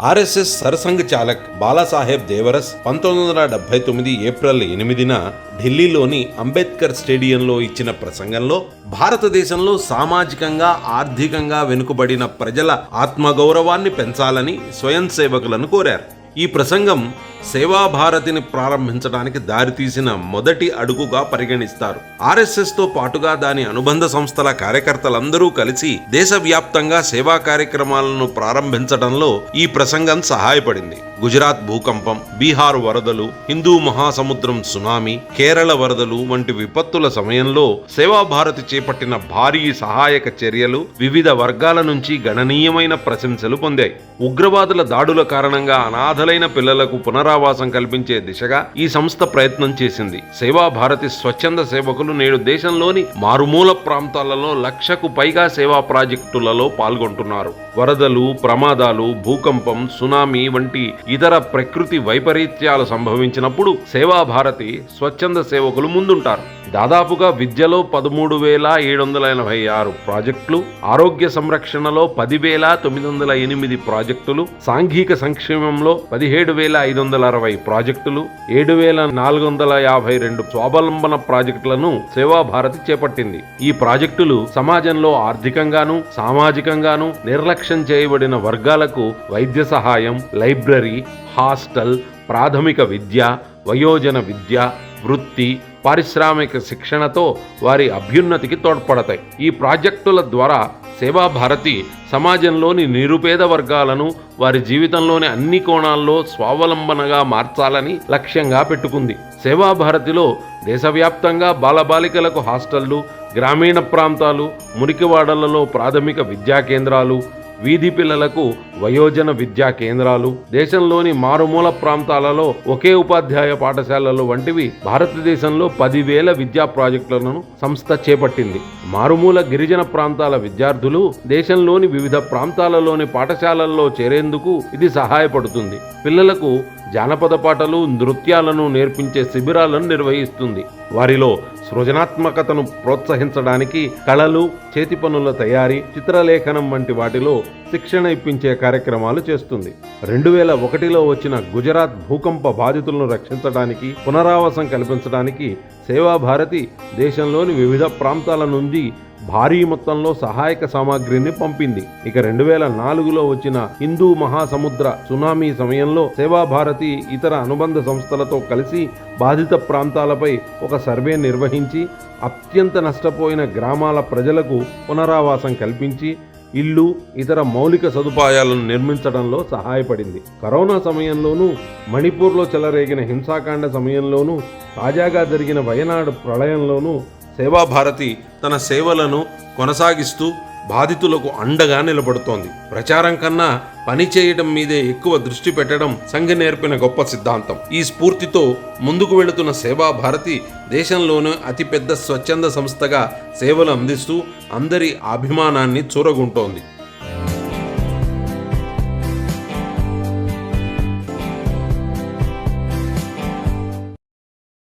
RSS సరసంఘ్ చాలక్ Balasaheb Deoras పంతొమ్మిది వందల డెబ్బై తొమ్మిది ఏప్రిల్ ఎనిమిదిన ఢిల్లీలోని అంబేద్కర్ స్టేడియంలో ఇచ్చిన ప్రసంగంలో భారతదేశంలో సామాజికంగా ఆర్థికంగా వెనుకబడిన ప్రజల ఆత్మగౌరవాన్ని పెంచాలని స్వయం సేవకులను కోరారు. ఈ ప్రసంగం సేవాభారతిని ప్రారంభించడానికి దారితీసిన మొదటి అడుగుగా పరిగణిస్తారు. ఆర్ఎస్ఎస్తో పాటుగా దాని అనుబంధ సంస్థల కార్యకర్తలందరూ కలిసి దేశవ్యాప్తంగా సేవా కార్యక్రమాలను ప్రారంభించడంలో ఈ ప్రసంగం సహాయపడింది. గుజరాత్ భూకంపం బీహార్ వరదలు హిందూ మహాసముద్రం సునామీ కేరళ వరదలు వంటి విపత్తుల సమయంలో సేవాభారతి చేపట్టిన భారీ సహాయక చర్యలు వివిధ వర్గాల నుంచి గణనీయమైన ప్రశంసలు పొందాయి. ఉగ్రవాదుల దాడుల కారణంగా అనాథలైన పిల్లలకు పునర్ పునరావాసం కల్పించే దిశగా ఈ సంస్థ ప్రయత్నం చేసింది. సేవా భారతి స్వచ్ఛంద సేవకులు నేడు దేశంలోని మారుమూల ప్రాంతాలలో లక్షకు పైగా సేవా ప్రాజెక్టులలో పాల్గొంటున్నారు. వరదలు ప్రమాదాలు భూకంపం సునామీ వంటి ఇతర ప్రకృతి వైపరీత్యాలు సంభవించినప్పుడు సేవా భారతి స్వచ్ఛంద సేవకులు ముందుంటారు. దాదాపుగా విద్యలో పదమూడు వేల ఏడు వందల ఎనభై ఆరు ప్రాజెక్టులు ఆరోగ్య సంరక్షణలో పదివేల తొమ్మిది వందల ఎనిమిది ప్రాజెక్టులు సాంఘిక సంక్షేమంలో పదిహేడు వేల ఐదు వందల అరవై ప్రాజెక్టులు ఏడు వేల నాలుగు వందల యాభై రెండు స్వావలంబన ప్రాజెక్టులను సేవాభారతి చేపట్టింది. ఈ ప్రాజెక్టులు సమాజంలో ఆర్థికంగాను సామాజికంగాను నిర్లక్ష్యం చేయబడిన వర్గాలకు వైద్య సహాయం లైబ్రరీ హాస్టల్ ప్రాథమిక విద్య వయోజన విద్య వృత్తి పారిశ్రామిక శిక్షణతో వారి అభ్యున్నతికి తోడ్పడతాయి. ఈ ప్రాజెక్టుల ద్వారా సేవాభారతి సమాజంలోని నిరుపేద వర్గాలను వారి జీవితంలోని అన్ని కోణాల్లో స్వావలంబనగా మార్చాలని లక్ష్యంగా పెట్టుకుంది. సేవాభారతిలో దేశవ్యాప్తంగా బాలబాలికలకు హాస్టళ్ళు గ్రామీణ ప్రాంతాలు మురికివాడలలో ప్రాథమిక విద్యా కేంద్రాలు వీధి పిల్లలకు వయోజన విద్యా కేంద్రాలు దేశంలోని మారుమూల ప్రాంతాలలో ఒకే ఉపాధ్యాయ పాఠశాలలు వంటివి భారతదేశంలో పదివేల విద్యా ప్రాజెక్టులను సంస్థ చేపట్టింది. మారుమూల గిరిజన ప్రాంతాల విద్యార్థులు దేశంలోని వివిధ ప్రాంతాలలోని పాఠశాలల్లో చేరేందుకు ఇది సహాయపడుతుంది. పిల్లలకు జానపద పాటలు నృత్యాలను నేర్పించే శిబిరాలను నిర్వహిస్తుంది. వారిలో సృజనాత్మకతను ప్రోత్సహించడానికి కళలు చేతి పనుల తయారీ చిత్రలేఖనం వంటి వాటిలో శిక్షణ ఇప్పించే కార్యక్రమాలు చేస్తుంది. రెండు వేల ఒకటిలో వచ్చిన గుజరాత్ భూకంప బాధితులను రక్షించడానికి పునరావాసం కల్పించడానికి సేవాభారతి దేశంలోని వివిధ ప్రాంతాల నుండి భారీ మొత్తంలో సహాయక సామాగ్రిని పంపింది. ఇక రెండు వేల నాలుగులో వచ్చిన హిందూ మహాసముద్ర సునామీ సమయంలో సేవాభారతి ఇతర అనుబంధ సంస్థలతో కలిసి బాధిత ప్రాంతాలపై ఒక సర్వే నిర్వహించి అత్యంత నష్టపోయిన గ్రామాల ప్రజలకు పునరావాసం కల్పించి ఇల్లు ఇతర మౌలిక సదుపాయాలను నిర్మించడంలో సహాయపడింది. కరోనా సమయంలోనూ మణిపూర్లో చెలరేగిన హింసాకాండ సమయంలోనూ తాజాగా జరిగిన వయనాడు ప్రళయంలోనూ సేవాభారతి తన సేవలను కొనసాగిస్తూ బాధితులకు అండగా నిలబడుతోంది. ప్రచారం కన్నా పని చేయడం మీదే ఎక్కువ దృష్టి పెట్టడం సంఘ నేర్పిన గొప్ప సిద్ధాంతం. ఈ స్ఫూర్తితో ముందుకు వెళుతున్న సేవా భారతి దేశంలోనే అతిపెద్ద స్వచ్ఛంద సంస్థగా సేవలు అందిస్తూ అందరి అభిమానాన్ని చూరగుంటోంది.